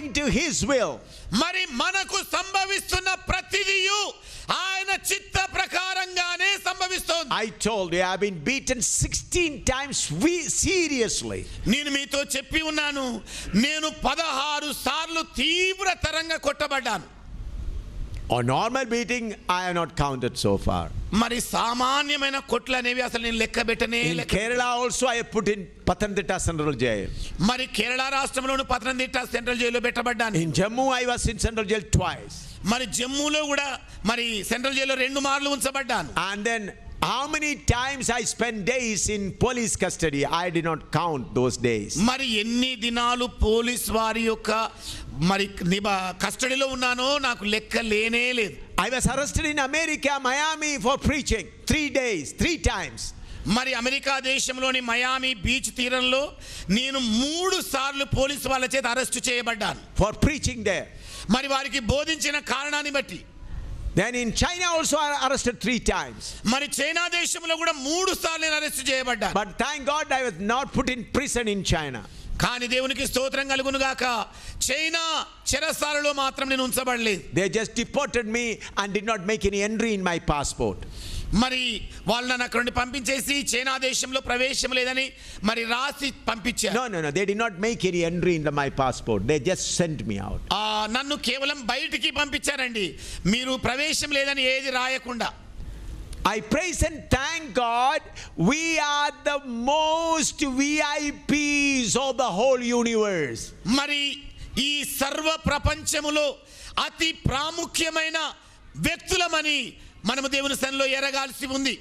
according to His will. మరి మనకు సంభవిస్తున్న ప్రతిదియు ఆయన చిత్త ప్రకారంగానే సంభవిస్తోంది I told you, I've been beaten 16 times we- seriously. నేను మీతో చెప్పి ఉన్నాను నేను పదహారు సార్లు తీవ్రతరంగా కొట్టబడ్డాను ఆ normal beating I not counted so far మరి సామాన్యమైన కొట్లు అనేవి అసలు నేను లెక్క పెట్టనే Kerala also I put in Pathanamthitta central jail మరి కేరళ రాష్ట్రంలోను పతనంతిట్ట సెంట్రల్ జైల్లో పెట్టబడ్డాను. In Jammu I was in central jail twice మరి జమ్మూలో కూడా మరి సెంట్రల్ జైల్లో రెండు మార్లు ఉంచబడ్డాను. And then how many times I spend days in police custody I did not count those days మరి ఎన్ని దినాలు పోలీస్ వారి యొక్క మరి కస్టడీలో ఉన్నానో నాకు లెక్క లేనే లేదు. I was arrested in America Miami for preaching three days three times మరి అమెరికా దేశంలోని మయామి బీచ్ తీరంలో నేను మూడు సార్లు పోలీసు వాళ్ళ చేత అరెస్ట్ చేయబడ్డాను. ఫర్ ప్రీచింగ్ డే మరి వారికి బోధించిన కారణాన్ని బట్టి Then in China also I arrested three times. మరి చైనా దేశంలో కూడా మూడు సార్లు నేను arrest చేయబడ్డాను But thank God I was not put in prison in China. కానీ దేవునికి స్తోత్రం కలుగును గాక చైనా చెరసాలలో మాత్రం నేను ఉంచబడలేదు They just deported me and did not make any entry in my passport. మరి వాళ్ళు నన్ను అక్కడ నుండి పంపించేసి చైనా దేశంలో ప్రవేశం లేదని మరి రాసి పంపించారు No, no, no. They did not make any entry into my passport. They just sent me out. ఆ, నన్ను కేవలం బయటికి పంపించారండి. మీరు ప్రవేశం లేదని ఏది రాయకుండా. Praise and thank God we are the most VIPs of the whole universe. మరి ఈ సర్వ ప్రపంచములో అతి ప్రాముఖ్యమైన వ్యక్తులమని మనము దేవుని సన్నిలో ఎరగాల్సి ఉంది.